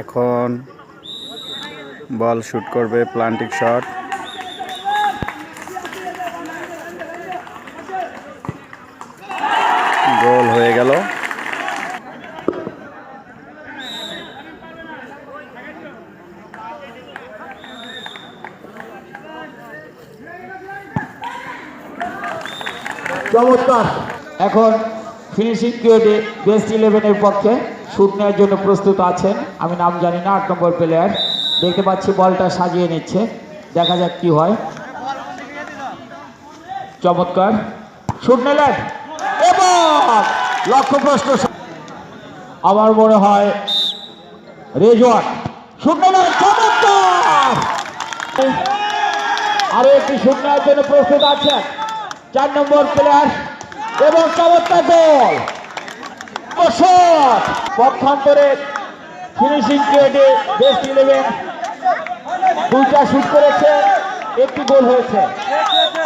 এখন বল শুট করবে প্লান্টিক shot goal হয়ে গেল। চমৎকার। এখন ফিনিশিং পিরিয়ডে বেস্ট ইলেভেনের পক্ষে শুট নেওয়ার জন্য প্রস্তুত আছেন। আমি নাম জানি না, আট নম্বর প্লেয়ার দেখতে পাচ্ছি বলটা সাজিয়ে নিচ্ছে। দেখা যাক কি হয়। চমৎকার। শুট নিলেন। এবং লক্ষ্য প্রশ্ন আমার মনে হয় রেজওয়ান। শুট নিলেন, চমৎকার! আরও একটি শুট নেওয়ার জন্য প্রস্তুত আছেন। চার নম্বর প্লেয়ার এবং চমৎকার শট পক্ষান্তরে ফিনিশিং গ্রেডে বেস্ট ইলেভেন দুইটা শুট করেছে, একটি গোল হয়েছে।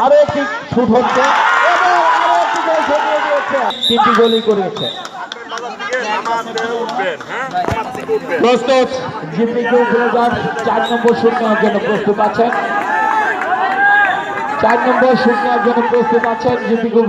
আরও একটি শুট হচ্ছে তিনটি গোলই করেছে। প্রস্তুত। চার নম্বর শুট নেওয়ার জন্য প্রস্তুত আছেন। চার নম্বর শুট নেওয়ার জন্য প্রস্তুত আছেন। GP group